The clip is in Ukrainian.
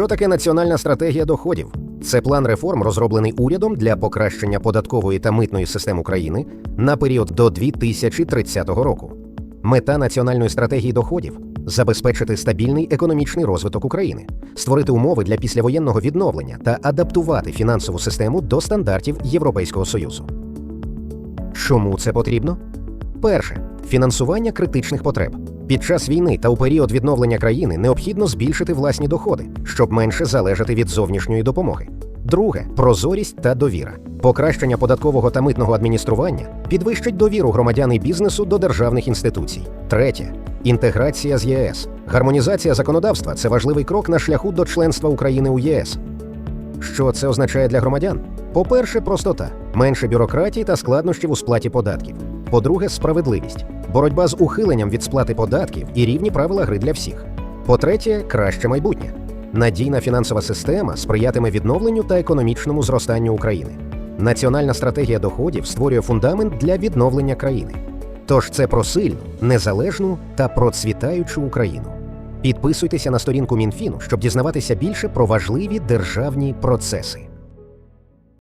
Що таке національна стратегія доходів? Це план реформ, розроблений урядом для покращення податкової та митної систем України на період до 2030 року. Мета національної стратегії доходів забезпечити стабільний економічний розвиток України, створити умови для післявоєнного відновлення та адаптувати фінансову систему до стандартів Європейського Союзу. Чому це потрібно? Перше фінансування критичних потреб. Під час війни та у період відновлення країни необхідно збільшити власні доходи, щоб менше залежати від зовнішньої допомоги. Друге прозорість та довіра. Покращення податкового та митного адміністрування підвищить довіру громадян і бізнесу до державних інституцій. Третє інтеграція з ЄС. Гармонізація законодавства це важливий крок на шляху до членства України у ЄС. Що це означає для громадян? По-перше, простота, менше бюрократії та складнощів у сплаті податків. По-друге, справедливість, боротьба з ухиленням від сплати податків і рівні правила гри для всіх. По-третє, краще майбутнє. Надійна фінансова система сприятиме відновленню та економічному зростанню України. Національна стратегія доходів створює фундамент для відновлення країни. Тож це про сильну, незалежну та процвітаючу Україну. Підписуйтеся на сторінку Мінфіну, щоб дізнаватися більше про важливі державні процеси.